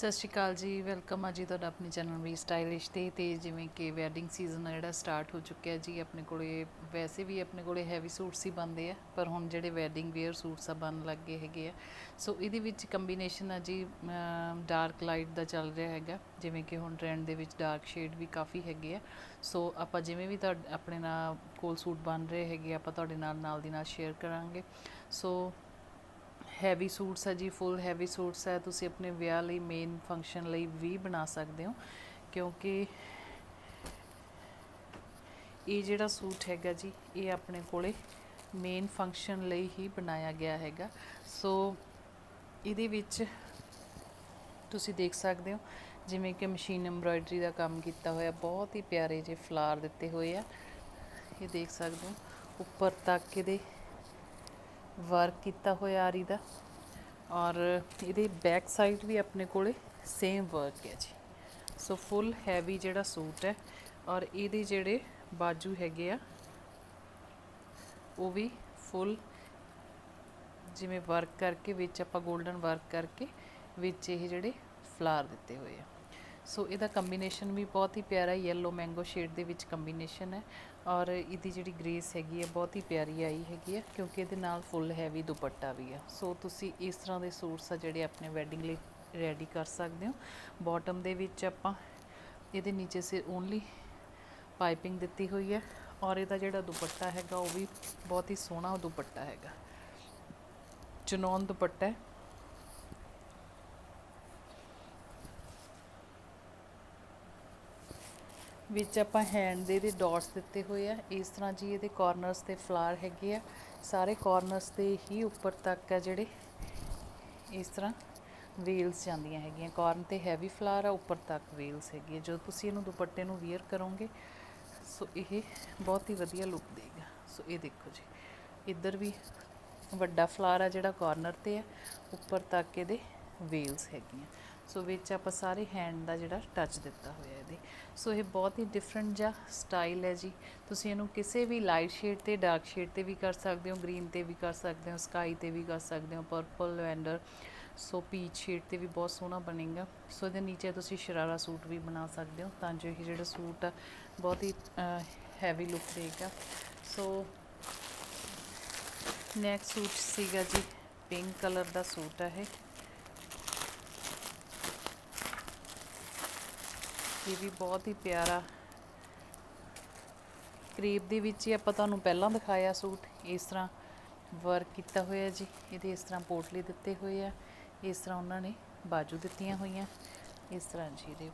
ਸਤਿ ਸ਼੍ਰੀ ਅਕਾਲ ਜੀ, ਵੈਲਕਮ ਆ ਜੀ ਤੁਹਾਡਾ ਆਪਣੇ ਚੈਨਲ ਵੀ ਸਟਾਈਲਿਸ਼ ਤੇ ਤੇ ਜਿਵੇਂ ਕਿ ਵੈਡਿੰਗ ਸੀਜ਼ਨ ਆ ਜਿਹੜਾ ਸਟਾਰਟ ਹੋ ਚੁੱਕਿਆ ਜੀ, ਆਪਣੇ ਕੋਲੇ ਵੈਸੇ ਵੀ ਆਪਣੇ ਕੋਲੇ ਹੈਵੀ ਸੂਟਸ ਹੀ ਬੰਦੇ ਆ, ਪਰ ਹੁਣ ਜਿਹੜੇ ਵੈਡਿੰਗ ਵੇਅਰ ਸੂਟਸ ਆ ਬਣ ਲੱਗੇ ਹੈਗੇ ਆ। ਸੋ ਇਹਦੇ ਵਿੱਚ ਕੰਬੀਨੇਸ਼ਨ ਆ ਜੀ ਡਾਰਕ ਲਾਈਟ ਦਾ ਚੱਲ ਰਿਹਾ ਹੈਗਾ, ਜਿਵੇਂ ਕਿ ਹੁਣ ਟ੍ਰੈਂਡ ਦੇ ਵਿੱਚ ਡਾਰਕ ਸ਼ੇਡ ਵੀ ਕਾਫੀ ਹੈਗੇ ਆ। ਸੋ ਆਪਾਂ ਜਿਵੇਂ ਵੀ ਤੁਹਾਡੇ, ਆਪਣੇ ਨਾਲ ਕੋਲ ਸੂਟ ਬਣ ਰਹੇ ਹੈਗੇ ਆਪਾਂ ਤੁਹਾਡੇ ਨਾਲ ਨਾਲ ਦੀ ਨਾਲ ਸ਼ੇਅਰ ਕਰਾਂਗੇ। ਸੋ ਹੈਵੀ ਸੂਟਸ ਹੈ ਜੀ ਫੁੱਲ ਹੈਵੀ ਸੂਟਸ ਹੈ, ਤੁਸੀਂ ਆਪਣੇ ਵਿਆਹ ਲਈ ਮੇਨ ਫੰਕਸ਼ਨ ਲਈ ਵੀ ਬਣਾ ਸਕਦੇ ਹੋ, ਕਿਉਂਕਿ ਇਹ ਜਿਹੜਾ ਸੂਟ ਹੈਗਾ ਜੀ, ਇਹ ਆਪਣੇ ਕੋਲੇ ਮੇਨ ਫੰਕਸ਼ਨ ਲਈ ਹੀ ਬਣਾਇਆ ਗਿਆ ਹੈਗਾ। ਸੋ ਇਹਦੇ ਵਿੱਚ ਤੁਸੀਂ ਦੇਖ ਸਕਦੇ ਹੋ, ਜਿਵੇਂ ਕਿ ਮਸ਼ੀਨ ਐਮਬਰਾਇਡਰੀ ਦਾ ਕੰਮ ਕੀਤਾ ਹੋਇਆ, ਬਹੁਤ ਹੀ ਪਿਆਰੇ ਜਿਹੇ ਫਲਾਰ ਦਿੱਤੇ ਹੋਏ ਆ। ਇਹ ਦੇਖ ਸਕਦੇ ਹੋ, ਉੱਪਰ ਤੱਕ ਇਹਦੇ ਵਰਕ ਕੀਤਾ ਹੋਇਆ ਆਰੀ ਦਾ। ਔਰ ਇਹਦੇ ਬੈਕ ਸਾਈਡ ਵੀ ਆਪਣੇ ਕੋਲੇ ਸੇਮ ਵਰਕ ਹੈ ਜੀ। ਸੋ ਫੁੱਲ ਹੈਵੀ ਜਿਹੜਾ ਸੂਟ ਹੈ ਔਰ ਇਹਦੇ ਜਿਹੜੇ ਬਾਜੂ ਹੈਗੇ ਆ, ਉਹ ਵੀ ਫੁੱਲ ਜਿਵੇਂ ਵਰਕ ਕਰਕੇ, ਵਿੱਚ ਆਪਾਂ 골ਡਨ ਵਰਕ ਕਰਕੇ, ਵਿੱਚ ਇਹ ਜਿਹੜੇ ਫਲਾਰ ਦਿੱਤੇ ਹੋਏ ਆ। ਸੋ ਇਹਦਾ ਕੰਬੀਨੇਸ਼ਨ ਵੀ ਬਹੁਤ ਹੀ ਪਿਆਰਾ ਯੈਲੋ ਮੈਂਗੋ ਸ਼ੇਡ ਦੇ ਵਿੱਚ ਕੰਬੀਨੇਸ਼ਨ ਹੈ ਔਰ ਇਹਦੀ ਜਿਹੜੀ ਗ੍ਰੇਸ ਹੈਗੀ ਹੈ, ਬਹੁਤ ਹੀ ਪਿਆਰੀ ਆਈ ਹੈਗੀ ਹੈ ਕਿਉਂਕਿ ਇਹਦੇ ਨਾਲ ਫੁੱਲ ਹੈਵੀ ਦੁਪੱਟਾ ਵੀ ਹੈ। ਸੋ ਤੁਸੀਂ ਇਸ ਤਰ੍ਹਾਂ ਦੇ ਸੂਟਸ ਆ ਜਿਹੜੇ ਆਪਣੇ ਵੈਡਿੰਗ ਲਈ ਰੈਡੀ ਕਰ ਸਕਦੇ ਹੋ। ਬਾਟਮ ਦੇ ਵਿੱਚ ਆਪਾਂ ਇਹਦੇ ਨੀਚੇ ਸੇ ਓਨਲੀ ਪਾਈਪਿੰਗ ਦਿੱਤੀ ਹੋਈ ਹੈ ਔਰ ਇਹਦਾ ਜਿਹੜਾ ਦੁਪੱਟਾ ਹੈਗਾ ਉਹ ਵੀ ਬਹੁਤ ਹੀ ਸੋਹਣਾ ਦੁਪੱਟਾ ਹੈਗਾ। ਚਨੌਨ ਦੁਪੱਟਾ ਹੈ। ਵਿੱਚ ਆਪਾਂ ਹੈਂਡ ਦੇ ਦੇ ਡਾਟਸ ਦਿੱਤੇ ਹੋਏ ਆ। ਇਸ ਤਰ੍ਹਾਂ ਜੀ ਇਹਦੇ ਕਾਰਨਰਸ ਤੇ ਫਲਾਰ ਹੈਗੇ ਆ। ਸਾਰੇ ਕਾਰਨਰਸ ਤੇ ਹੀ ਉੱਪਰ ਤੱਕ ਆ ਜਿਹੜੇ ਇਸ ਤਰ੍ਹਾਂ ਵੇਲਸ ਜਾਂਦੀਆਂ ਹੈਗੀਆਂ। ਕਾਰਨ ਤੇ ਹੈਵੀ ਫਲਾਰ ਆ, ਉੱਪਰ ਤੱਕ ਵੇਲਸ ਹੈਗੀ ਜਦੋਂ ਤੁਸੀਂ ਇਹਨੂੰ ਦੁਪੱਟੇ ਨੂੰ ਵੇਅਰ ਕਰੋਗੇ, ਸੋ ਇਹ ਬਹੁਤ ਹੀ ਵਧੀਆ ਲੁੱਕ ਦੇਗਾ। ਸੋ ਇਹ ਦੇਖੋ ਜੀ, ਇੱਧਰ ਵੀ ਵੱਡਾ ਫਲਾਰ ਆ ਜਿਹੜਾ ਕਾਰਨਰ ਤੇ ਆ, ਉੱਪਰ ਤੱਕ ਇਹਦੇ ਵੇਲਸ ਹੈਗੀਆਂ। ਸੋ ਵਿੱਚ ਆਪਾਂ ਸਾਰੇ ਹੈਂਡ ਦਾ ਜਿਹੜਾ ਟੱਚ ਦਿੱਤਾ ਹੋਇਆ ਇਹਦੇ। ਸੋ ਇਹ ਬਹੁਤ ਹੀ ਡਿਫਰੈਂਟ ਜਿਹਾ ਸਟਾਈਲ ਹੈ ਜੀ। ਤੁਸੀਂ ਇਹਨੂੰ ਕਿਸੇ ਵੀ ਲਾਈਟ ਸ਼ੇਡ ਤੇ ਡਾਰਕ ਸ਼ੇਡ ਤੇ ਵੀ ਕਰ ਸਕਦੇ ਹੋ ਗ੍ਰੀਨ ਤੇ ਵੀ ਕਰ ਸਕਦੇ ਹੋ ਸਕਾਈ ਤੇ ਵੀ ਕਰ ਸਕਦੇ ਹੋ purple lavender so peach shade ਤੇ ਵੀ ਬਹੁਤ ਸੋਹਣਾ ਬਣੇਗਾ। ਸੋ ਇਹਦੇ ਨੀਚੇ ਤੁਸੀਂ ਸ਼ਰਾਰਾ ਸੂਟ ਵੀ ਬਣਾ ਸਕਦੇ ਹੋ, ਤਾਂ ਜੋ ਇਹ ਜਿਹੜਾ ਸੂਟ ਆ, ਬਹੁਤ ਹੀ ਹੈਵੀ ਲੁੱਕ ਦੇਗਾ। ਸੋ ਨੈਕਸਟ ਸੂਟ ਸੀਗਾ ਜੀ ਪਿੰਕ ਕਲਰ ਦਾ ਸੂਟ ਹੈ ਇਹ। ਇਹ ਵੀ ਬਹੁਤ ਹੀ ਪਿਆਰਾ। ਕਰੀਬ ਦੇ ਵਿੱਚ ਹੀ ਆਪਾਂ ਤੁਹਾਨੂੰ ਪਹਿਲਾਂ ਦਿਖਾਇਆ ਸੂਟ। ਇਸ ਤਰ੍ਹਾਂ ਵਰਕ ਕੀਤਾ ਹੋਇਆ ਜੀ। ਇਹਦੇ ਇਸ ਤਰ੍ਹਾਂ ਪੋਟਲੀ ਦਿੱਤੇ ਹੋਏ ਆ। ਇਸ ਤਰ੍ਹਾਂ ਉਹਨਾਂ ਨੇ ਬਾਜੂ ਦਿੱਤੀਆਂ ਹੋਈਆਂ। ਇਸ ਤਰ੍ਹਾਂ ਜੀ ਇਹਦੇ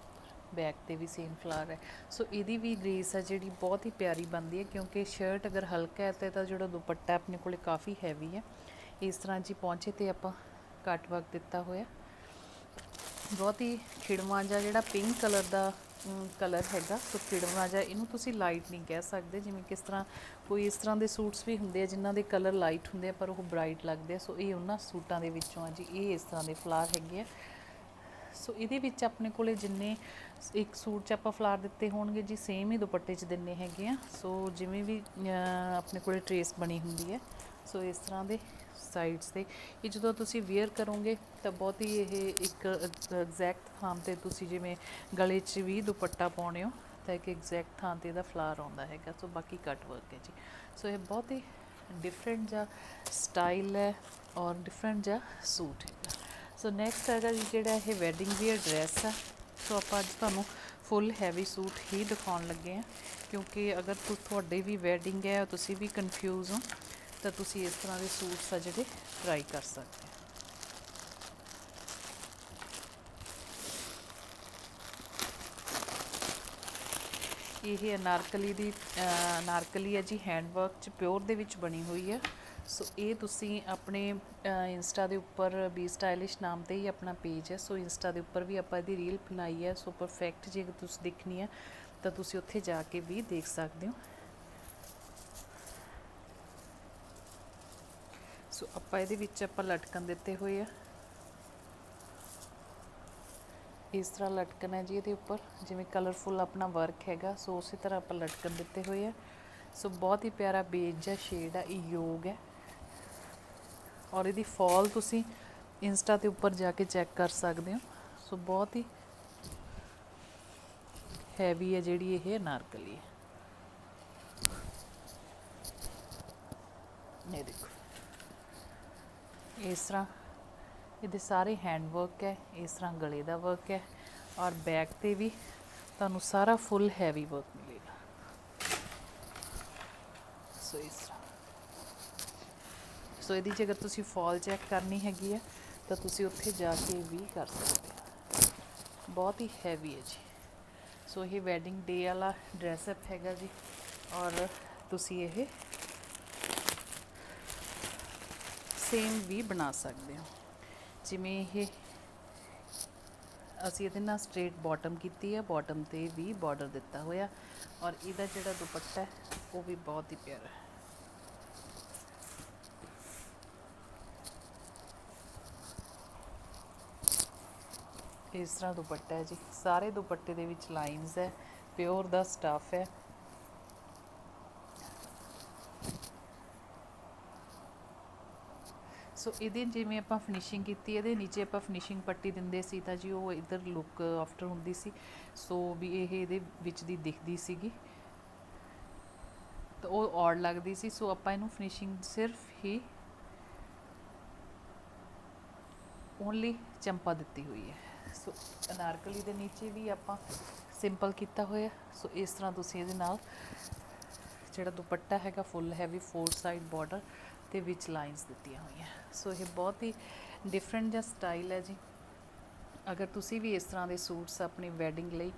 ਬੈਕ ਤੇ ਵੀ ਸੇਮ ਫਲਾਰ ਹੈ। ਸੋ ਇਹਦੀ ਵੀ ਗ੍ਰੇਸ ਆ ਜਿਹੜੀ ਬਹੁਤ ਹੀ ਪਿਆਰੀ ਬਣਦੀ ਹੈ ਕਿਉਂਕਿ ਸ਼ਰਟ ਅਗਰ ਹਲਕਾ ਹੈ ਤੇ ਤਾਂ ਜਿਹੜਾ ਦੁਪੱਟਾ ਆਪਣੇ ਕੋਲੇ ਕਾਫੀ ਹੈਵੀ ਹੈ। ਇਸ ਤਰ੍ਹਾਂ ਜੀ ਪਹੁੰਚੇ ਤੇ ਆਪਾਂ ਕੱਟ ਵਰਕ ਦਿੱਤਾ ਹੋਇਆ। ਬਹੁਤ ਹੀ ਖਿੜਵਾ ਜਾਂ ਜਿਹੜਾ ਪਿੰਕ ਕਲਰ ਦਾ ਕਲਰ ਹੈਗਾ। ਸੋ ਖਿੜਵਾ ਜਿਹਾ ਇਹਨੂੰ ਤੁਸੀਂ ਲਾਈਟ ਨਹੀਂ ਕਹਿ ਸਕਦੇ। ਜਿਵੇਂ ਕਿਸ ਤਰ੍ਹਾਂ ਕੋਈ ਇਸ ਤਰ੍ਹਾਂ ਦੇ ਸੂਟਸ ਵੀ ਹੁੰਦੇ ਆ ਜਿਨ੍ਹਾਂ ਦੇ ਕਲਰ ਲਾਈਟ ਹੁੰਦੇ ਆ, ਪਰ ਉਹ ਬ੍ਰਾਈਟ ਲੱਗਦੇ ਆ। ਸੋ ਇਹ ਉਹਨਾਂ ਸੂਟਾਂ ਦੇ ਵਿੱਚੋਂ ਆ ਜੀ। ਇਹ ਇਸ ਤਰ੍ਹਾਂ ਦੇ ਫਲਾਰ ਹੈਗੇ ਆ। ਸੋ ਇਹਦੇ ਵਿੱਚ ਆਪਣੇ ਕੋਲੇ ਜਿੰਨੇ ਇੱਕ ਸੂਟ 'ਚ ਆਪਾਂ ਫਲਾਰ ਦਿੱਤੇ ਹੋਣਗੇ ਜੀ ਸੇਮ ਹੀ ਦੁਪੱਟੇ 'ਚ ਦਿੰਨੇ ਹੈਗੇ ਆ। ਸੋ ਜਿਵੇਂ ਵੀ ਆਪਣੇ ਕੋਲੇ ਟਰੇਸ ਬਣੀ ਹੁੰਦੀ ਹੈ। ਸੋ ਇਸ ਤਰ੍ਹਾਂ ਦੇ ਸਾਈਡਸ ਤੇ। ਇਹ ਜਦੋਂ ਤੁਸੀਂ ਵੇਅਰ ਕਰੋਗੇ, ਤਾਂ ਬਹੁਤ ਹੀ ਇਹ ਇੱਕ ਐਗਜ਼ੈਕਟ ਥਾਂ ਤੇ ਤੁਸੀਂ ਜਿਵੇਂ ਗਲੇ 'ਚ ਵੀ ਦੁਪੱਟਾ ਪਾਉਣੇ ਹੋ, ਤਾਂ ਇੱਕ ਐਗਜ਼ੈਕਟ ਥਾਂ ਤੇ ਇਹਦਾ ਫਲਾਰ ਆਉਂਦਾ ਹੈਗਾ। ਸੋ ਬਾਕੀ ਕੱਟ ਵਰਕ ਹੈ ਜੀ। ਸੋ ਇਹ ਬਹੁਤ ਹੀ ਡਿਫਰੈਂਟ ਜਿਹਾ ਸਟਾਈਲ ਹੈ ਔਰ ਡਿਫਰੈਂਟ ਜਿਹਾ ਸੂਟ ਹੈਗਾ ਸੋ ਨੈਕਸਟ ਹੈਗਾ ਜੀ ਜਿਹੜਾ ਇਹ ਵੈਡਿੰਗ ਵੀਅਰ ਡਰੈਸ ਆ। ਸੋ ਆਪਾਂ ਅੱਜ ਤੁਹਾਨੂੰ ਫੁੱਲ ਹੈਵੀ ਸੂਟ ਹੀ ਦਿਖਾਉਣ ਲੱਗੇ ਆ ਕਿਉਂਕਿ ਅਗਰ ਤੁ- ਤੁਹਾਡੇ ਵੀ ਵੈਡਿੰਗ ਹੈ, ਤੁਸੀਂ ਵੀ ਕਨਫਿਊਜ਼ ਹੋ। ਤਾਂ ਤੁਸੀਂ ਇਸ ਤਰ੍ਹਾਂ ਦੇ ਸੂਟਸ ਆ ਜਿਹੜੇ ਟਰਾਈ ਕਰ ਸਕਦੇ ਹੋ। ਇਹ ਅਨਾਰਕਲੀ ਦੀ ਅਨਾਰਕਲੀ ਹੈ ਜੀ ਹੈਂਡਵਰਕ ਚ ਪਿਓਰ ਦੇ ਵਿੱਚ ਬਣੀ ਹੋਈ ਹੈ। ਸੋ ਇਹ ਤੁਸੀਂ ਆਪਣੇ ਇੰਸਟਾ ਦੇ ਉੱਪਰ ਬੀ ਸਟਾਈਲਿਸ਼ ਨਾਮ ਤੇ ਹੀ ਆਪਣਾ ਪੇਜ ਹੈ। ਸੋ ਇੰਸਟਾ ਦੇ ਉੱਪਰ ਵੀ ਆਪਾਂ ਇਹਦੀ ਰੀਲ ਬਣਾਈ ਹੈ। ਸੋ ਪਰਫੈਕਟ ਜੇ ਤੁਸੀਂ ਦੇਖਣੀ ਹੈ, ਤਾਂ ਤੁਸੀਂ ਉੱਥੇ ਜਾ ਕੇ ਵੀ ਦੇਖ ਸਕਦੇ ਹੋ। ਸੋ ਆਪਾਂ ਇਹਦੇ ਵਿੱਚ ਆਪਾਂ ਲਟਕਣ ਦਿੱਤੇ ਹੋਏ ਆ। ਇਸ ਤਰ੍ਹਾਂ ਲਟਕਣ ਹੈ ਜੀ ਇਹਦੇ ਉੱਪਰ, ਜਿਵੇਂ ਕਲਰਫੁੱਲ ਆਪਣਾ ਵਰਕ ਹੈਗਾ, ਸੋ ਉਸੇ ਤਰ੍ਹਾਂ ਆਪਾਂ ਲਟਕਣ ਦਿੱਤੇ ਹੋਏ ਆ। ਸੋ ਬਹੁਤ ਹੀ ਪਿਆਰਾ ਬੇਜ ਜਾਂ ਸ਼ੇਡ ਆ, ਇਹ ਯੋਗ ਹੈ। ਔਰ ਇਹਦੀ ਫਾਲ ਤੁਸੀਂ ਇੰਸਟਾ ਤੇ ਉੱਪਰ ਜਾ ਕੇ ਚੈੱਕ ਕਰ ਸਕਦੇ ਹੋ। ਸੋ ਬਹੁਤ ਹੀ ਹੈਵੀ ਹੈ ਜਿਹੜੀ ਇਹ ਅਨਾਰਕਲੀ ਹੈ। ਇਹ ਦੇਖੋ। ਇਸ ਤਰ੍ਹਾਂ ਇਹਦੇ ਸਾਰੇ ਹੈਂਡ ਵਰਕ ਹੈ, ਇਸ ਤਰ੍ਹਾਂ ਗਲੇ ਦਾ ਵਰਕ ਹੈ ਔਰ ਬੈਕ ਤੇ ਵੀ ਤੁਹਾਨੂੰ ਸਾਰਾ ਫੁੱਲ ਹੈਵੀ ਵਰਕ ਮਿਲੇਗਾ। ਸੋ ਇਸ ਤਰ੍ਹਾਂ। ਸੋ ਇਹਦੀ ਜੇ ਤੁਸੀਂ ਫਾਲ ਚੈੱਕ ਕਰਨੀ ਹੈਗੀ ਹੈ, ਤਾਂ ਤੁਸੀਂ ਉੱਥੇ ਜਾ ਕੇ ਵੀ ਕਰ ਸਕਦੇ ਹੋ। ਬਹੁਤ ਹੀ ਹੈਵੀ ਹੈ ਜੀ। ਸੋ ਇਹ ਵੈਡਿੰਗ ਡੇ ਵਾਲਾ ਡਰੈਸ ਅਪ ਹੈਗਾ ਜੀ ਔਰ ਤੁਸੀਂ ਇਹ ਸੇਮ ਵੀ ਬਣਾ ਸਕਦੇ ਹੋ। ਜਿਵੇਂ ਇਹ ਅਸੀਂ ਇਹਦੇ ਨਾਲ ਸਟ੍ਰੇਟ ਬਾਟਮ ਕੀਤੀ ਹੈ ਬਾਟਮ ਤੇ ਵੀ ਬਾਰਡਰ ਦਿੱਤਾ ਹੋਇਆ ਔਰ ਇਹਦਾ ਜਿਹੜਾ ਦੁਪੱਟਾ ਹੈ, ਉਹ ਵੀ ਬਹੁਤ ਹੀ ਪਿਆਰਾ ਹੈ। ਇਸ ਤਰ੍ਹਾਂ ਦੁਪੱਟਾ ਹੈ ਜੀ। ਸਾਰੇ ਦੁਪੱਟੇ ਦੇ ਵਿੱਚ ਲਾਈਨਸ ਹੈ ਪਿਓਰ ਦਾ ਸਟਾਫ ਹੈ। ਸੋ ਇਹਦੇ ਜਿਵੇਂ ਆਪਾਂ ਫਿਨਿਸ਼ਿੰਗ ਕੀਤੀ, ਇਹਦੇ ਨੀਚੇ ਆਪਾਂ ਫਿਨਿਸ਼ਿੰਗ ਪੱਟੀ ਦਿੰਦੇ ਸੀ ਤਾਂ ਜੀ, ਉਹ ਇਧਰ ਲੁੱਕ ਆਫਟਰ ਹੁੰਦੀ ਸੀ। ਸੋ ਵੀ ਇਹ ਇਹਦੇ ਵਿੱਚ ਦੀ ਦਿਖਦੀ ਸੀਗੀ। ਤਾਂ ਉਹ ਔੜ ਲੱਗਦੀ ਸੀ। ਸੋ ਆਪਾਂ ਇਹਨੂੰ ਫਿਨਿਸ਼ਿੰਗ ਸਿਰਫ ਹੀ ਓਨਲੀ ਚੰਪਾ ਦਿੱਤੀ ਹੋਈ ਹੈ। ਸੋ ਅਨਾਰਕਲੀ ਦੇ ਨੀਚੇ ਵੀ ਆਪਾਂ ਸਿੰਪਲ ਕੀਤਾ ਹੋਇਆ। ਸੋ ਇਸ ਤਰ੍ਹਾਂ ਤੁਸੀਂ ਇਹਦੇ ਨਾਲ ਜਿਹੜਾ ਦੁਪੱਟਾ ਹੈਗਾ full heavy four side border ਤੇ ਵਿੱਚ ਲਾਈਨਸ ਦਿੱਤੀਆਂ ਹੋਈਆਂ। ਸੋ ਇਹ ਬਹੁਤ ਹੀ ਡਿਫਰੈਂਟ ਜਿਹਾ ਸਟਾਈਲ ਹੈ ਜੀ। ਅਗਰ ਤੁਸੀਂ ਵੀ ਇਸ ਤਰ੍ਹਾਂ ਦੇ ਸੂਟਸ ਆਪਣੀ ਵੈਡਿੰਗ ਲਈ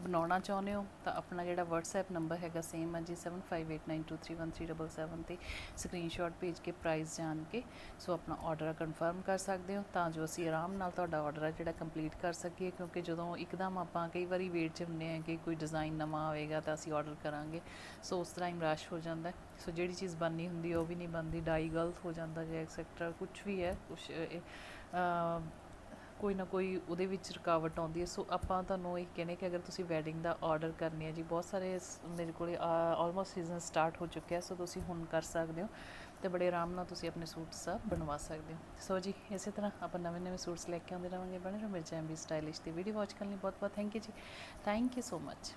ਬਣਾਉਣਾ ਚਾਹੁੰਦੇ ਹੋ, ਤਾਂ ਆਪਣਾ ਜਿਹੜਾ WhatsApp ਨੰਬਰ ਹੈਗਾ ਸੇਮ ਹੈ ਜੀ 7589231377 ਤੇ ਸਕਰੀਨਸ਼ਾਟ ਭੇਜ ਕੇ ਪ੍ਰਾਈਸ ਜਾਣ ਕੇ, ਸੋ ਆਪਣਾ ਆਰਡਰ ਕਨਫਰਮ ਕਰ ਸਕਦੇ ਹੋ, ਤਾਂ ਜੋ ਅਸੀਂ ਆਰਾਮ ਨਾਲ ਤੁਹਾਡਾ ਆਰਡਰ ਹੈ ਜਿਹੜਾ ਕੰਪਲੀਟ ਕਰ ਸਕੀਏ, ਕਿਉਂਕਿ ਜਦੋਂ ਇੱਕਦਮ ਆਪਾਂ ਕਈ ਵਾਰੀ ਵੇਟ 'ਚ ਹੁੰਦੇ ਹਾਂ ਕਿ ਕੋਈ ਡਿਜ਼ਾਈਨ ਨਵਾਂ ਆਵੇਗਾ ਤਾਂ ਅਸੀਂ ਆਰਡਰ ਕਰਾਂਗੇ, ਸੋ ਉਸ ਟਾਈਮ ਰਸ਼ ਹੋ ਜਾਂਦਾ, ਸੋ ਜਿਹੜੀ ਚੀਜ਼ ਬਣਨੀ ਹੁੰਦੀ ਉਹ ਵੀ ਨਹੀਂ ਬਣਦੀ, ਡਾਈ ਗਲਤ ਹੋ ਜਾਂਦਾ ਜਾਂ ਐਕਸੈਕਟਰਾ ਕੁਝ ਵੀ ਹੈ ਕੁਝ ਕੋਈ ਨਾ ਕੋਈ ਉਹਦੇ ਵਿੱਚ ਰੁਕਾਵਟ ਆਉਂਦੀ ਹੈ। ਸੋ ਆਪਾਂ ਤੁਹਾਨੂੰ ਇਹ ਕਹਿੰਦੇ ਕਿ ਅਗਰ ਤੁਸੀਂ ਵੈਡਿੰਗ ਦਾ ਆਰਡਰ ਕਰਨੀ ਹੈ ਜੀ, ਬਹੁਤ ਸਾਰੇ ਮੇਰੇ ਕੋਲੇ ਆਲਮੋਸਟ ਸੀਜ਼ਨ ਸਟਾਰਟ ਹੋ ਚੁੱਕਿਆ ਸੋ ਤੁਸੀਂ ਹੁਣ ਕਰ ਸਕਦੇ ਹੋ ਤੇ ਬੜੇ ਆਰਾਮ ਨਾਲ ਤੁਸੀਂ ਆਪਣੇ ਸੂਟਸ ਆ ਬਣਵਾ ਸਕਦੇ ਹੋ। ਸੋ ਜੀ, ਇਸੇ ਤਰ੍ਹਾਂ ਆਪਾਂ ਨਵੇਂ ਨਵੇਂ ਸੂਟਸ ਲੈ ਕੇ ਆਉਂਦੇ ਰਹਾਂਗੇ ਬਣੇ ਰਹੋ ਮੇਰੇ ਚੈਨਲ ਵੀ ਸਟਾਈਲਿਸ਼ ਦੀ ਵੀਡੀਓ ਵਾਚ ਕਰਨ ਲਈ ਬਹੁਤ ਬਹੁਤ ਥੈਂਕ ਯੂ ਜੀ। Thank you so much